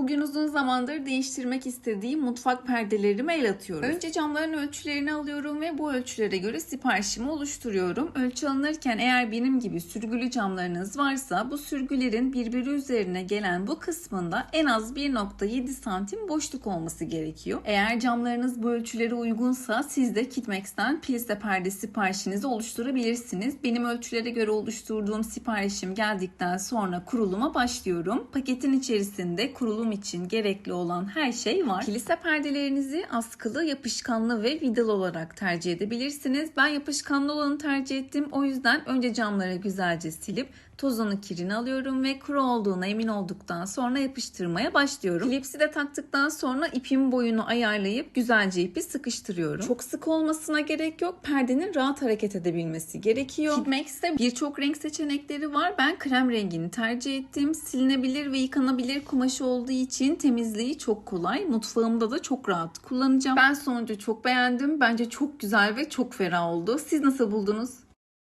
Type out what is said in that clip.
Bugün uzun zamandır değiştirmek istediğim mutfak perdelerime el atıyorum. Önce camların ölçülerini alıyorum ve bu ölçülere göre siparişimi oluşturuyorum. Ölçü alınırken eğer benim gibi sürgülü camlarınız varsa bu sürgülerin birbiri üzerine gelen bu kısmında en az 1.7 santim boşluk olması gerekiyor. Eğer camlarınız bu ölçülere uygunsa siz de Kitmex'ten plise perde siparişinizi oluşturabilirsiniz. Benim ölçülere göre oluşturduğum siparişim geldikten sonra kuruluma başlıyorum. Paketin içerisinde kurulum için gerekli olan her şey var. Kilise perdelerinizi askılı, yapışkanlı ve vidalı olarak tercih edebilirsiniz. Ben yapışkanlı olanı tercih ettim. O yüzden önce camları güzelce silip tozunu kirini alıyorum ve kuru olduğuna emin olduktan sonra yapıştırmaya başlıyorum. Klipsi de taktıktan sonra ipin boyunu ayarlayıp güzelce ipi sıkıştırıyorum. Çok sık olmasına gerek yok. Perdenin rahat hareket edebilmesi gerekiyor. Kitmex'te birçok renk seçenekleri var. Ben krem rengini tercih ettim. Silinebilir ve yıkanabilir kumaşı olduğu için temizliği çok kolay. Mutfağımda da çok rahat kullanacağım. Ben sonucu çok beğendim. Bence çok güzel ve çok ferah oldu. Siz nasıl buldunuz?